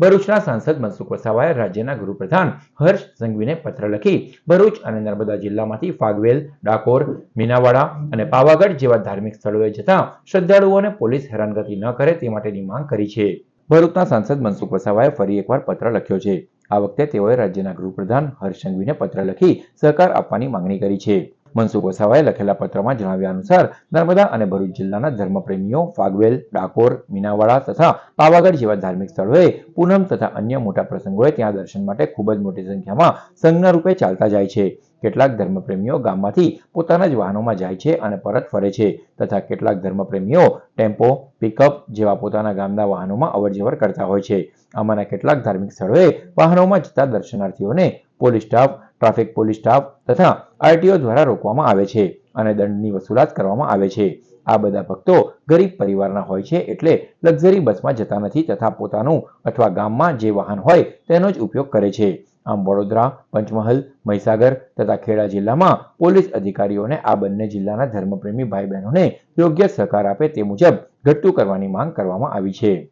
ભરૂચના સાંસદ મનસુખ વસાવાએ રાજ્યના ગૃહપ્રધાન હર્ષ સંઘવીને પત્ર લખી ભરૂચ અને નર્મદા જિલ્લામાંથી ફાગવેલ, ડાકોર, મીનાવાડા અને પાવાગઢ જેવા ધાર્મિક સ્થળોએ જતા શ્રદ્ધાળુઓને પોલીસ હેરાનગતિ ન કરે તે માટેની માંગ કરી છે. ભરૂચના સાંસદ મનસુખ વસાવાએ ફરી એકવાર પત્ર લખ્યો છે. આ વખતે તેઓએ રાજ્યના ગૃહપ્રધાન હર્ષ સંઘવીને પત્ર લખી સહકાર આપવાની માંગણી કરી છે. મનસુખ વસાવાએ લખેલા પત્રમાં જણાવ્યા અનુસાર નર્મદા અને ભરૂચ જિલ્લાના ધર્મપ્રેમીઓ ફાગવેલ ડાકોર, મીનાવાડા તથા પાવાગઢ જેવા ધાર્મિક સ્થળોએ પૂનમ તથા અન્ય મોટા પ્રસંગોએ ત્યાં દર્શન માટે ખૂબ જ મોટી સંખ્યામાં સંઘના રૂપે ચાલતા જાય છે. કેટલાક ધર્મપ્રેમીઓ ગામમાંથી પોતાના જ વાહનોમાં જાય છે અને પરત ફરે છે તથા કેટલાક ધર્મપ્રેમીઓ ટેમ્પો, પિકઅપ જેવા પોતાના ગામના વાહનોમાં અવરજવર કરતા હોય છે. આમાંના કેટલાક ધાર્મિક સ્થળોએ વાહનોમાં જતા દર્શનાર્થીઓને police staff traffic police staff તથા આરટીઓ દ્વારા રોકવામાં આવે છે અને દંડની વસૂલાત કરવામાં આવે છે. આ બધા ભક્તો ગરીબ પરિવારના હોય છે એટલે લક્ઝરી બસમાં જતા નથી તથા પોતાનું અથવા ગામમાં જે વાહન હોય તેનો જ ઉપયોગ કરે છે. આમ વડોદરા, પંચમહાલ, મહીસાગર તથા ખેડા જિલ્લામાં પોલીસ અધિકારીઓને આ બંને જિલ્લાના ધર્મપ્રેમી ભાઈ બહેનોને યોગ્ય સહકાર આપે તે મુજબ ઘટતું કરવાની માંગ કરવામાં આવી છે.